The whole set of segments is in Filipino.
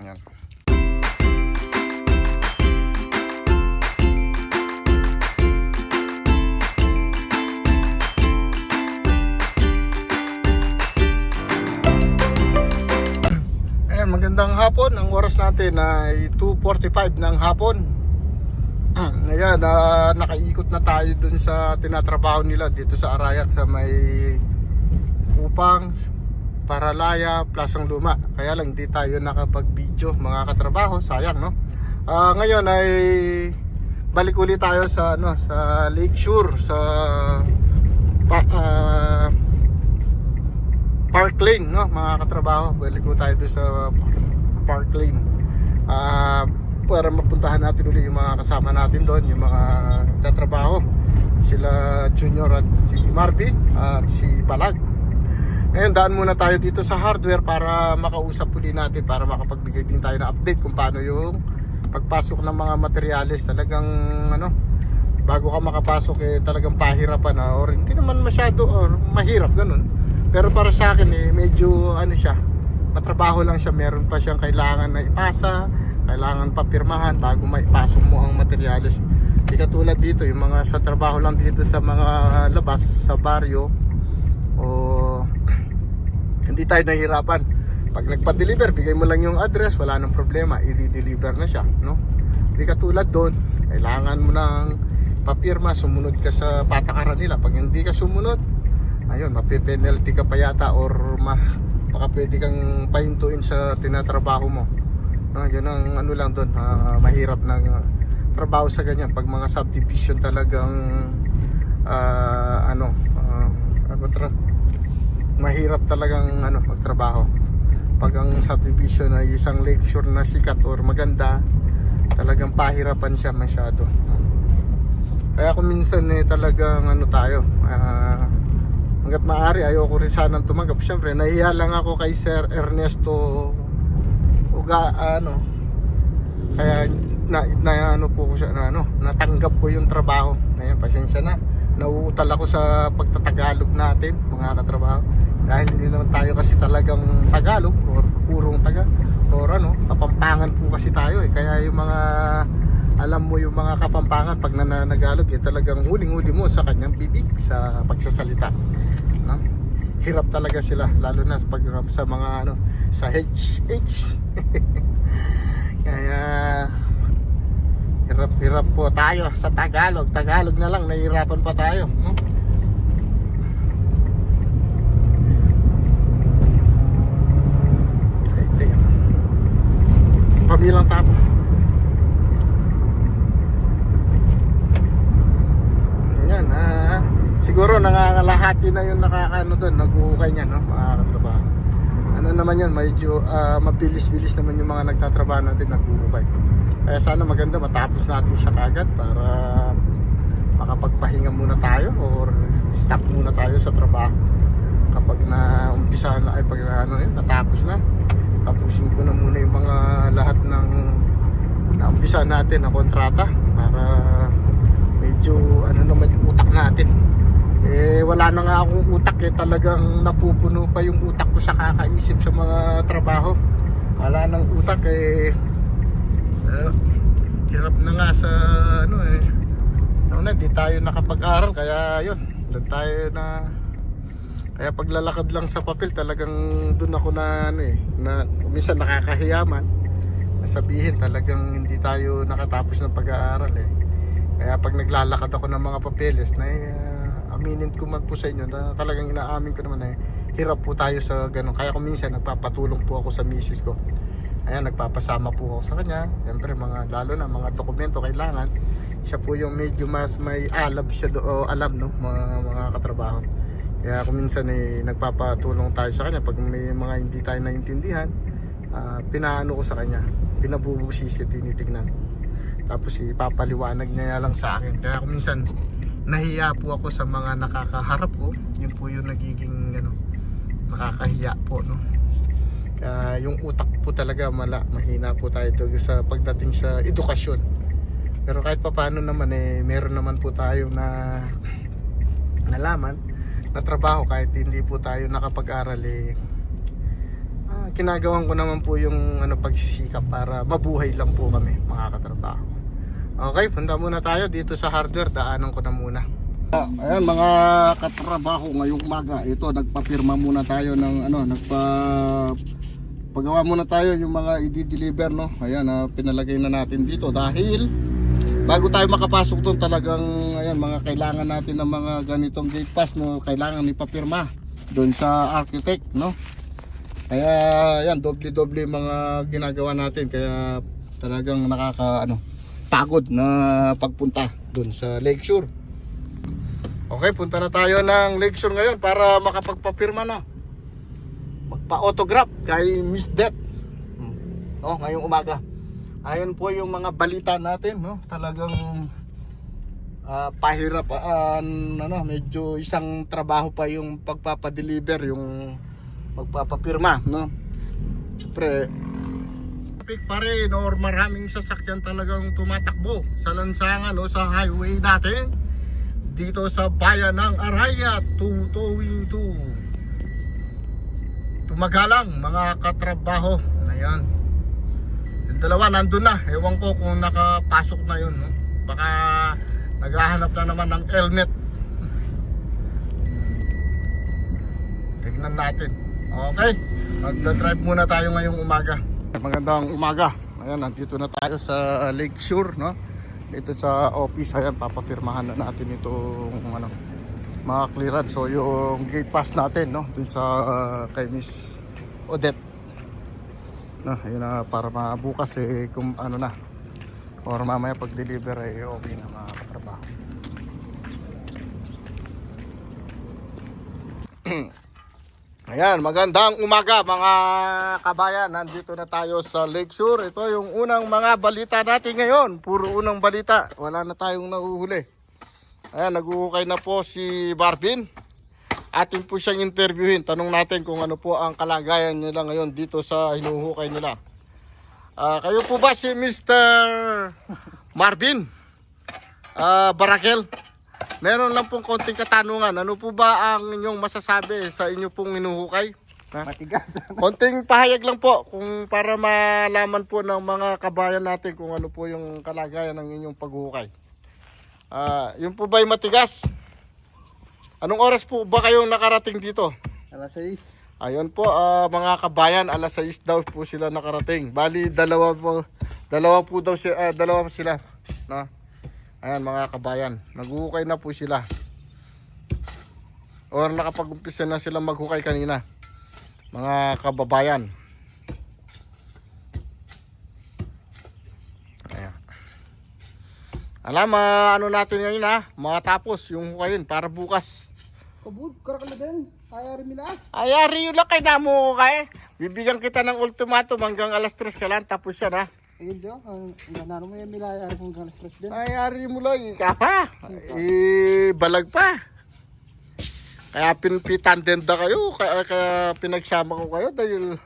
Ayan. Ayan, magandang hapon. Ang oras natin ay 2.45 ng hapon. Ayan, ah, nakaikot na tayo dun sa tinatrabaho nila dito sa Arayat sa may Kupang, Paralaya, Plasang Luma. Kaya lang di tayo nakapag-video mga katrabaho, sayang no. Ah, ngayon ay balik ulit tayo sa ano sa Lakeshore sa pa, ah, Park Lane no mga katrabaho. Balik ko tayo sa Park Lane. Ah, para mapuntahan natin ulit yung mga kasama natin doon, yung mga katrabaho. Sila Junior at si Marvin at si Balag. Ngayon, daan muna tayo dito sa hardware para makausap uli natin para makapagbigay din tayo ng update kung paano yung pagpasok ng mga materyales. Talagang ano, bago ka makapasok eh talagang pahirapan na or hindi naman masyado or mahirap ganun. Pero para sa akin eh medyo ano siya, matrabaho lang siya. Meron pa siyang kailangan na ipasa, kailangan pa pirmahan bago maipasok mo ang materyales. Di katulad dito, yung mga sa trabaho lang dito sa mga labas, sa baryo, hindi tayo nahihirapan. Pag nagpa-deliver bigay mo lang yung address wala nang problema i-deliver na siya no? Hindi katulad doon kailangan mo ng papirma sumunod ka sa patakaran nila. Pag hindi ka sumunod ayun mapipenalty ka pa yata or ma, baka pwede kang pahintuin sa tinatrabaho mo. No, yun ang ano lang doon ah, mahirap na ah, trabaho sa ganyan. Pag mga subdivision talagang ah, ano ah, ano tra- mahirap talagang ano magtrabaho. Pag ang subdivision ay isang lakeshore na sikat or maganda talagang pahirapan siya masyado. Kaya kung minsan eh talagang ano tayo ah, hanggat maaari ayoko rin sanang tumanggap. Syempre nahiya lang ako kay Sir Ernesto Uga ano. Kaya na, na ano po ko siya na ano natanggap ko yung trabaho. Ngayon pasensya na. Nauutal ako sa pagtatagalog natin mga katrabaho dahil hindi naman tayo kasi talagang Tagalog or purong taga or ano kapampangan po kasi tayo eh kaya yung mga alam mo yung mga kapampangan pag nananagalog eh talagang huling-huli mo sa kanyang bibig sa pagsasalita no? hirap talaga sila lalo na pag sa mga ano sa H H kaya hirap hirap po tayo sa Tagalog Tagalog na lang nahihirapan pa tayo no? Ay, tingnan mo. Pamilang tapo yan ah. Siguro nangangalahati na yung nakakaano doon nag-uukay niya no mga katrabaho. Ano naman yan medyo ah, mabilis-bilis naman yung mga nagtatrabaho natin nag-uukay kaya sana maganda matapos natin siya kagad para makapagpahinga muna tayo or stop muna tayo sa trabaho. Kapag na umpisa na ay pag na, ano yun, natapos na tapusin ko na muna yung mga lahat ng na umpisa natin na kontrata para medyo ano naman yung utak natin. Eh wala na nga akong utak eh. Talagang napupuno pa yung utak ko sa kakaisip sa mga trabaho. Wala nang utak eh. Eh, hirap na nga sa ano eh. Ano na, di tayo nakapag-aral kaya yun doon tayo na kaya paglalakad lang sa papel talagang doon ako na ano eh na minsan nakakahiyaman sabihin talagang hindi tayo nakatapos ng pag-aaral eh. Kaya pag naglalakad ako ng mga papeles na uh, aminin ko man po sa inyo na talagang inaamin ko naman eh hirap po tayo sa ganun. Kaya kung minsan nagpapatulong po ako sa misis ko. Ayan nagpapasama po ako sa kanya. Siyempre mga lalo na mga dokumento kailangan. Siya po yung medyo mas may alab siya do, o alam no mga, mga katrabaho kaya kung minsan eh nagpapatulong tayo sa kanya pag may mga hindi tayo naintindihan ah, pinaano ko sa kanya pinabubusisi tinitignan. Tapos ipapaliwanag niya lang sa akin. Kaya kung minsan nahiya po ako sa mga nakakaharap ko. Yun po yung nagiging ano nakakahiya po no? Kaya yung utak po talaga mala mahina po tayo doon sa pagdating sa edukasyon. Pero kahit pa paano naman eh meron naman po tayo na nalaman na trabaho kahit hindi po tayo nakapag-aral eh ah, kinagawan ko naman po yung ano pagsisikap para mabuhay lang po kami mga katrabaho. Okay, punta muna tayo dito sa hardware. Daanan ko na muna. Ayan mga katrabaho ngayong umaga. Ito nagpapirma muna tayo ng ano, nagpa pagawa muna tayo yung mga i-deliver no. Ayan, ah, pinalagay na natin dito dahil bago tayo makapasok doon talagang ayan mga kailangan natin ng mga ganitong gate pass no, kailangan ipapirma doon sa architect no. Kaya ayan doble-doble mga ginagawa natin kaya talagang nakaka ano pagod na pagpunta doon sa Lakeshore. Okay, punta na tayo ng Lakeshore ngayon para makapagpapirma na. Magpa-autograph kay Miss Det. Hmm. Oh, ngayong umaga. Ayan po yung mga balita natin, no? Talagang ah, pahirap ah, ano, medyo isang trabaho pa yung pagpapadeliver, yung pagpapapirma, no? Siyempre, traffic pa rin or maraming sasakyan talagang tumatakbo sa lansangan o sa highway natin dito sa bayan ng Araya tutuwing to tumagalang mga katrabaho ayan dalawa nandun na. Ewan ko kung nakapasok na yun no? baka naghahanap na naman ng helmet. Tignan natin. Okay. Magdadrive muna tayo ngayong umaga. Magandang umaga. Ayan nandito na tayo sa Lakeshore no? Dito sa office. Ayan papapirmahan na natin itong ano mga clearance. So yung gate pass natin no? Dun sa uh, kay Miss Odette no ayun na para mabukas eh kung ano na or mamaya pag deliver ay okay na mga katrabaho Ayan, magandang umaga mga kabayan. Nandito na tayo sa Lakeshore. Ito yung unang mga balita natin ngayon. Puro unang balita. Wala na tayong nahuhuli. Ayan, naguhukay na po si Barbin. Atin po siyang interviewin. Tanong natin kung ano po ang kalagayan nila ngayon dito sa hinuhukay nila. Ah, kayo po ba si Mr. Marvin? Ah, Barakel? Meron lang pong konting katanungan. Ano po ba ang inyong masasabi sa inyo pong hinuhukay? Ha? Matigas. Konting pahayag lang po kung para malaman po ng mga kabayan natin kung ano po yung kalagayan ng inyong paghuhukay. Ah, yun po ba yung matigas? Anong oras po ba kayong nakarating dito? Alas 6. Ayun po, ah, mga kabayan, alas 6 daw po sila nakarating. Bali, dalawa po, dalawa po daw sila, dalawa po sila. No? Ayan, mga kabayan, naghuhukay na po sila. Or nakapag-umpisa na sila maghukay kanina. Mga kababayan. Ayan. Alam, ah, ano natin ngayon ha, matapos yung hukayin para bukas. Kabud, karakal na din. Kaya rin nila. Ayari yun lang kay damo ko kay. Bibigyan kita ng ultimatum hanggang alas 3 ka lang tapos yan ha. Ayun dyan. Ang nanano mo yung milaya kung ganas stress din. Ayari mo lang, ika pa. Eh, balag pa. Kaya pinpitandenda kayo, kaya, kaya pinagsama ko kayo dahil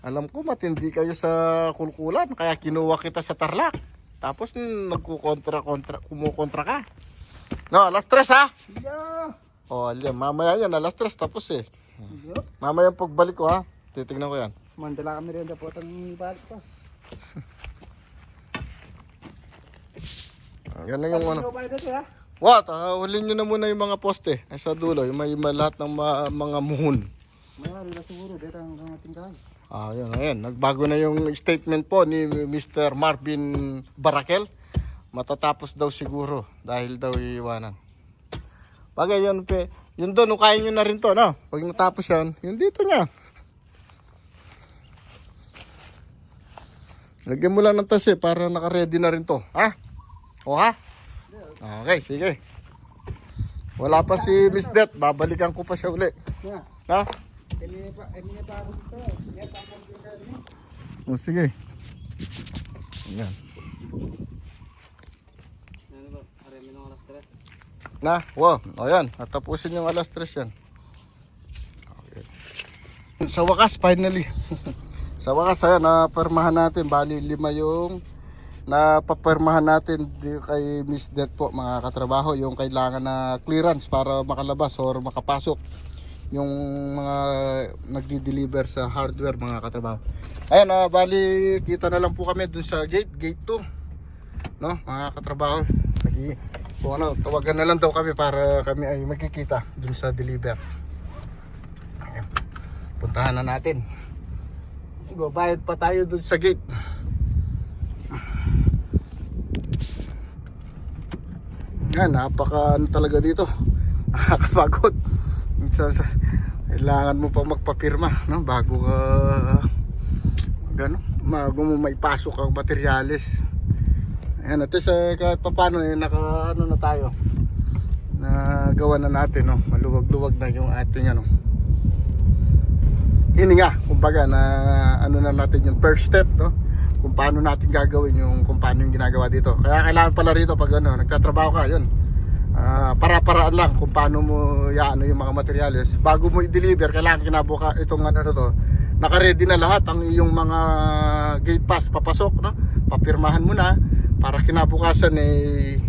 alam ko matindi kayo sa kulkulan, kaya kinuha kita sa tarlak. Tapos nagkukontra-kontra, kumukontra ka. No, alas 3 ha. Yeah. O, oh, mamaya yan, alas 3 tapos eh. Mamaya pagbalik ko ha, titignan ko yan. Mandala kami rin dapat ang balik pa. Yan lang yung ano. What? Uh, hulin nyo na muna yung mga poste. Ay, sa dulo, yung may, may lahat ng ma- mga muhon. Mayroon na siguro. Dito ang ating kahay. Ah, yun, ayan. Nagbago na yung statement po ni Mr. Marvin Barakel. Matatapos daw siguro dahil daw iiwanan. Bagay yun, pe. Yun doon, ukayin nyo na rin to, no? Pag natapos yan, yun dito niya. Lagyan mo lang ng tase para naka-ready na rin to. Ha? O ha? Okay, sige. Wala pa si Miss Det. Babalikan ko pa siya uli. Ha? Emi pa, emi pa ako dito. Emi pa sige. Na, wow. O yan. Natapusin yung alas 3 yan. Okay. Sa wakas, finally. Sa wakas, ayan, napermahan natin. Bali, lima yung napapermahan natin kay Miss Det po, mga katrabaho. Yung kailangan na clearance para makalabas or makapasok yung mga nagdi-deliver sa hardware mga katrabaho. Ayan, ah, bali kita na lang po kami dun sa gate, gate 2. No, mga katrabaho. Lagi, kung ano, tawagan na lang daw kami para kami ay magkikita dun sa deliver. Ayan. Puntahan na natin. Babayad pa tayo dun sa gate. Yan, napaka ano talaga dito. Nakakapagod. Minsan sa, kailangan mo pa magpapirma, no? Bago ka gano, bago mo may pasok ang materyales. Ayan, at least eh, kahit papano eh, naka ano na tayo. Nagawa na natin, no? Maluwag-luwag na yung ating ano. Hininga, kumbaga na ano na natin yung first step, no? kung paano natin gagawin yung kung paano yung ginagawa dito. Kaya kailangan pala rito pag ano, nagtatrabaho ka, yun. Ah, para-paraan lang kung paano mo yaano yung mga materyales. Bago mo i-deliver, kailangan kinabuka itong ano na to. Naka-ready na lahat ang iyong mga gate pass papasok, no? Papirmahan mo na para kinabukasan eh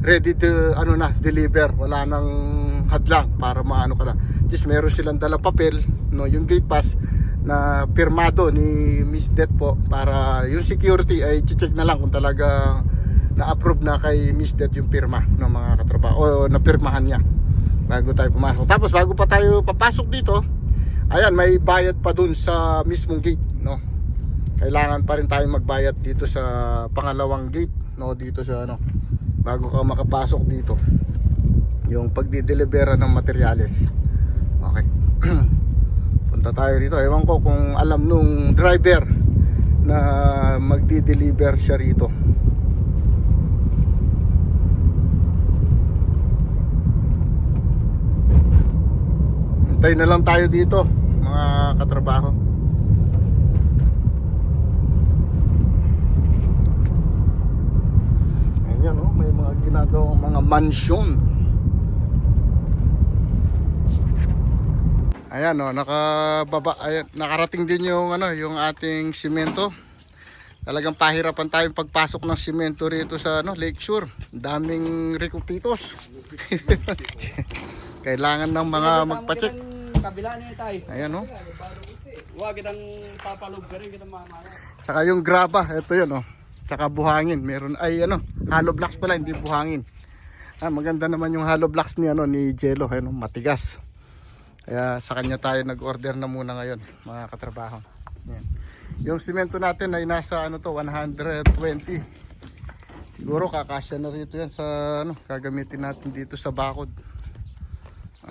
ready to ano na deliver wala nang hadlang para maano ka na just meron silang dalang papel no yung gate pass na pirmado ni Miss Det po para yung security ay check na lang kung talaga na-approve na kay Miss Det yung pirma ng mga katrabaho o napirmahan niya bago tayo pumasok. Tapos bago pa tayo papasok dito, ayan may bayad pa dun sa mismong gate. Kailangan pa rin tayo magbayad dito sa pangalawang gate, no, dito sa ano bago ka makapasok dito. Yung pagdi-delivera ng materyales. Okay. punta tayo rito ewan ko kung alam nung driver na magdi-deliver siya rito Hintay na lang tayo dito mga katrabaho Ayan oh, may mga ginagawang mga mansyon Ayan oh, nakababa ayan, nakarating din yung ano, yung ating simento. Talagang pahirapan tayong pagpasok ng simento rito sa ano, Lakeshore. Daming rikupitos. Kailangan ng mga magpa-check. Kabila niya tayo. Ayan oh. Huwag kitang papalog ka rin, kitang mamaya. Saka yung graba, ito yun oh. Saka buhangin, meron ay ano, hollow blocks pala, hindi buhangin. Ah, maganda naman yung hollow blocks ni ano ni Jello, ano, matigas. Kaya sa kanya tayo nag-order na muna ngayon, mga katrabaho. Yan. Yung simento natin ay nasa ano to, 120. Siguro kakasya na rito yan sa ano, gagamitin natin dito sa bakod.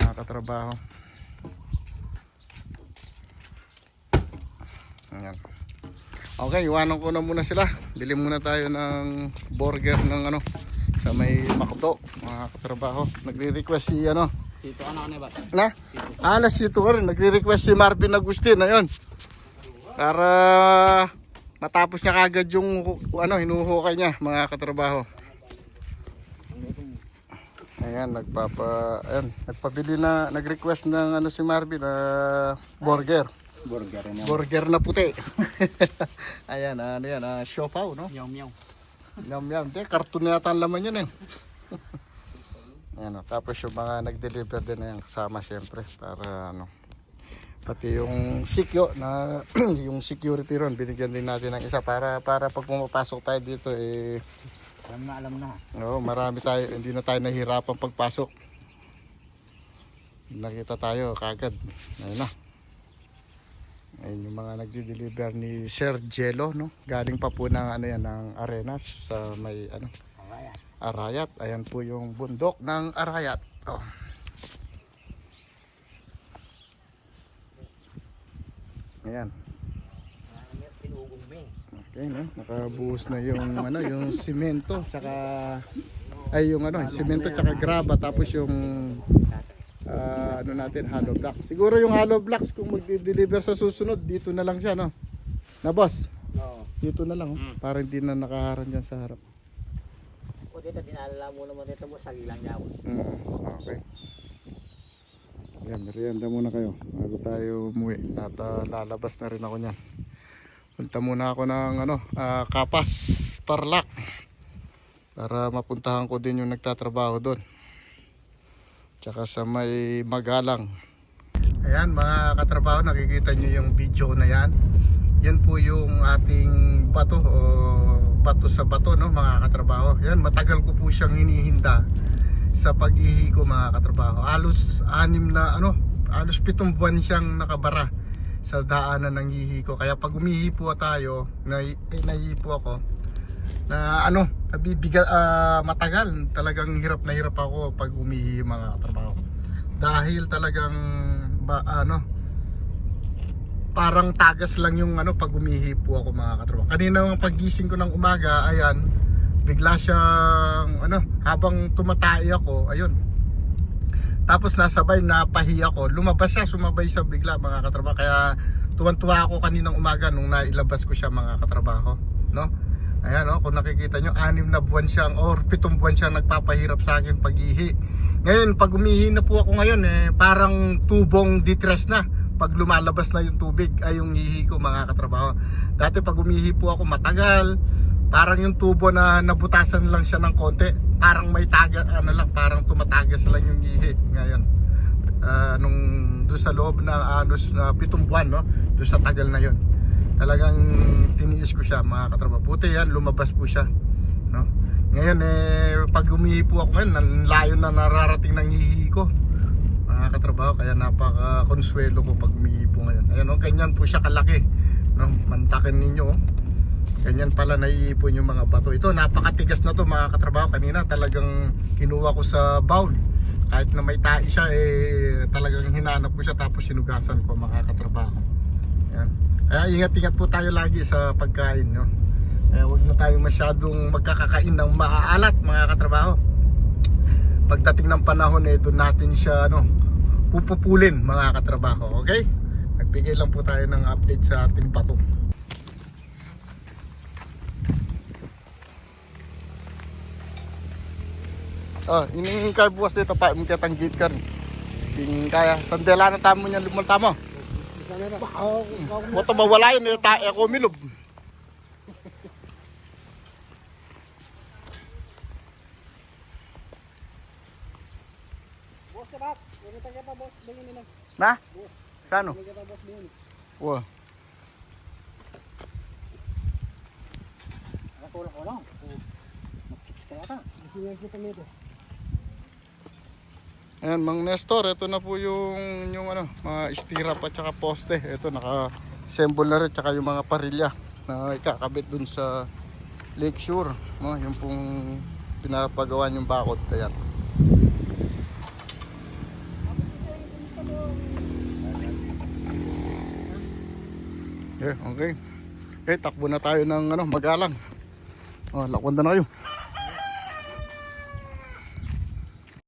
Mga katrabaho. Ayan. Okay, iwanan ko na muna sila. Bili muna tayo ng burger ng ano sa may Makto, mga katrabaho. Nagre-request si ano, Sito ka na kanina ba? na? Alas ito ka rin. Nagre-request si Marvin Agustin. Ayun. Para matapos niya kagad yung ano, hinuhukay niya mga katrabaho. Ayan, nagpapa ayan, nagpabili na nag-request ng ano si Marvin na burger. Burger niya. Burger na puti. ayan, ano yan, uh, siopaw, no? Meow meow. Yum yum. Di, karton na yata ang laman yun eh. Ayan o. Tapos yung mga nag-deliver din na yan kasama syempre para ano. Pati yung sikyo na yung security ron binigyan din natin ng isa para para pag pumapasok tayo dito eh Alam na, alam na. oh, marami tayo hindi na tayo nahihirapan pagpasok. Nakita tayo kagad. Ayun na. Ayun yung mga nagde-deliver ni Sir Jello no. Galing pa po ng ano yan ng Arenas sa may ano. Arayat. Ayan po yung bundok ng Arayat. Oh. Ayan. Okay, no? Nakabuhos na yung ano, yung simento tsaka ay yung ano, simento tsaka graba tapos yung ah, ano natin hollow block. Siguro yung hollow blocks kung magde-deliver sa susunod dito na lang siya, no. Na boss, Oo. dito na lang oh, Mm. para hindi na nakaharang diyan sa harap. O dito, dinalala mo naman dito mo, sali lang niya ako. Mm, okay. Yan, merienda muna kayo bago tayo umuwi. At ah, lalabas na rin ako niyan. Punta muna ako ng ano, ah, Kapas, Tarlac. Para mapuntahan ko din yung nagtatrabaho doon. Tsaka sa may Magalang. Ayan mga katrabaho, nakikita nyo yung video na yan. Yan po yung ating bato o bato sa bato no mga katrabaho. Yan matagal ko po siyang hinihinda sa pag-ihi ko mga katrabaho. Alos anim na ano, alos pitong buwan siyang nakabara sa daanan ng hihi ko. Kaya pag umihi po tayo, na, eh, naihi po ako, na ano, nabibiga, ah, matagal. Talagang hirap na hirap ako pag umihi mga katrabaho. Dahil talagang ba, ano, parang tagas lang yung ano pag umihi po ako mga katrabaho. Kanina ang pagising ko ng umaga, ayan, bigla siyang ano, habang tumatay ako, ayun. Tapos nasabay napahi ako, lumabas siya, sumabay siya bigla mga katrabaho. Kaya tuwan-tuwa ako kaninang umaga nung nailabas ko siya mga katrabaho, no? Ayan no, kung nakikita nyo, anim na buwan siyang or pitong buwan siyang nagpapahirap sa akin pag-ihi. Ngayon, pag umihi na po ako ngayon, eh, parang tubong distress na pag lumalabas na yung tubig ay yung hihi ko mga katrabaho. Dati pag umihi po ako matagal, parang yung tubo na nabutasan lang siya ng konti, parang may taga, ano lang, parang tumatagas lang yung hihi ngayon. Ah, nung doon sa loob ng anos na pitong buwan, no? Doon sa tagal na yon talagang tiniis ko siya mga katrabaho. Buti yan, lumabas po siya. No? Ngayon eh, pag umihi po ako ngayon, ang layo na nararating ng hihi ko. Mga katrabaho, kaya napaka-consuelo ko pag umihi po ngayon. Ayan o, ganyan po siya kalaki. No? Mantakin ninyo oh. Ganyan pala naiipon yung mga bato. Ito, napakatigas na to mga katrabaho. Kanina talagang kinuha ko sa bowl. Kahit na may tae siya, eh, talagang hinanap ko siya tapos sinugasan ko mga katrabaho. Yan. Kaya ingat-ingat po tayo lagi sa pagkain, no? Kaya huwag na tayo masyadong magkakakain ng maaalat, mga katrabaho. Pagdating ng panahon, eh, doon natin siya, ano, pupupulin, mga katrabaho, okay? Nagbigay lang po tayo ng update sa ating bato. Oh, ini kay buwas dito pa, mungkin tanggit kan. Ting kaya, tandela na tamo niya lumal na mo. Wato mawala yun, eh, ta ako milob. Boss ka ba? Ganito ka pa, boss. Bingin nila. Na? Boss. Sano? Bingin ka pa, boss. Bingin. Wow. Nakatulong ko lang. Kaya ka. Bisiyan kita nito. Ayan, Mang Nestor, ito na po yung, yung ano, mga istira pa tsaka poste. Ito, naka-assemble na rin, tsaka yung mga parilya na ikakabit dun sa lakeshore. No? Yung pong pinapagawa yung bakod. Ayan. Yeah, okay. Okay, takbo na tayo ng ano, magalang. Oh, lakwanda na kayo.